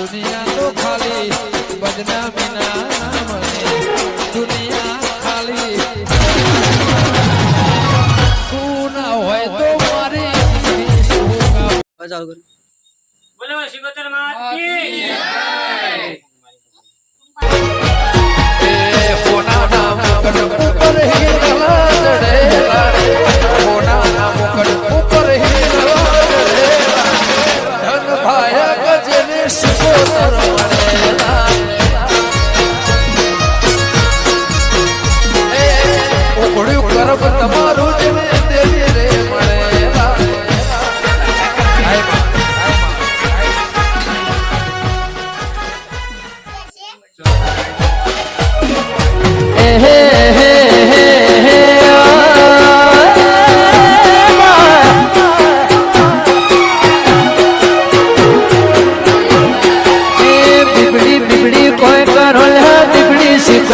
દુનિયા તો ખાલી બદનામી ના મને દુનિયા ખાલી. તું ના હોય તો મારી શું કામ હવે ચાલુ કરી બોલો શિકોતર માતી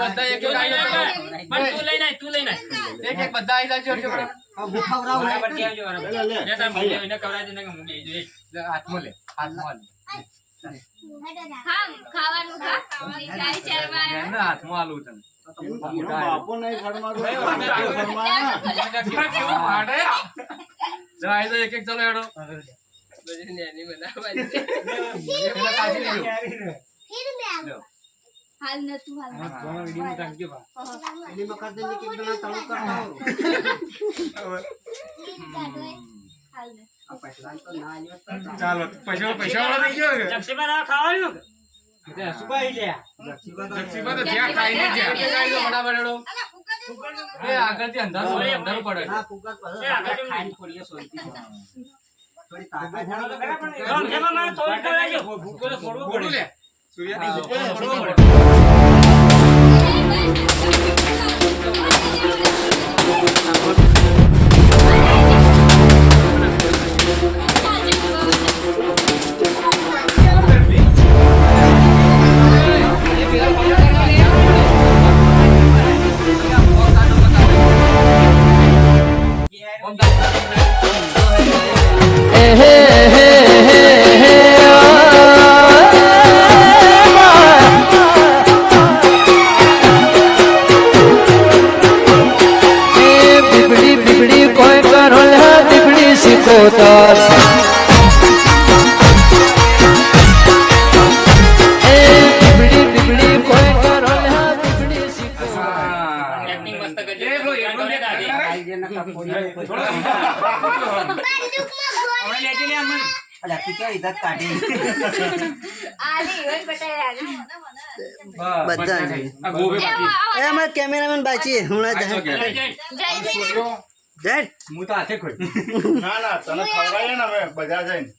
પણ તું લઈને આય, તું લઈને આય. એક એક બધા આવી જાજો એટલે બરાબર કે આવજો, બરાબર. જે તારે મૂકી દેવું, એને કવરાઈ દે ને કે મૂકી દેજો. હાથમાં લે હાથમાં લે. હા ખાવાનું ખા. આલું તને. બાપો નહીં. આવું. એક એક ચલો. હાલ નતું હાલ હાલ ન. ચાલો પૈસા પૈસા વાળો થઈ કે? જક્ષીભાઈ આ ખાવાનું? જક્ષીબા તો જ્યાં ખાઈને જ્યાં. તે ખાઈ લો ફટાફટ હેડો. આગળથી અંધારું અંધારું પડે. આગળ જેમાં મારે થોડું કરાવજો. બસ, બધા બસ, આ ગોબે બાકી. એ અમારા કેમેરામેન બાચી હમણાં આ જો જ ઘેર. જય. હું તો હાથે ખોઈ ના ના તને ખવડાય ને હવે બજાર જઈને.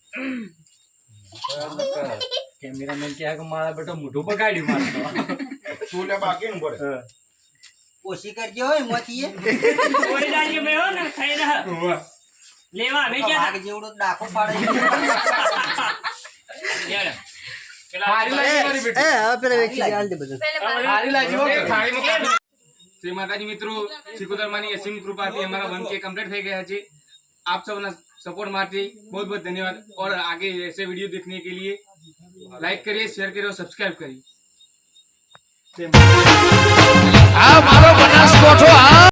કેમેરામેન કહે કે મારા બેટો મોઢું બગાડ્યું મારું તું. લે બાકી ને પડે ઓછી કરજો હોય મોથી કોઈ દાડી મેં હો ને થઈ રહ્યા. લેવા અમે ક્યાં આગ જેવડો ડાકો પાડે યાર. પેલા હારી લાગી મારી એ હવે પેલા વેચી આલ દે બધું. પેલે હારી લાગી ઓકે થાળીમાં કાઢો. શ્રી માતાજી મિત્રો શિકોતરમાની અસીમ કૃપાથી हमारा वन के कंप्लीट થઈ ગયા છે आप सबना सपोर्ट માટે बहुत बहुत धन्यवाद और आगे ऐसे वीडियो देखने के लिए लाइक करिए शेयर करिए और सब्सक्राइब करिए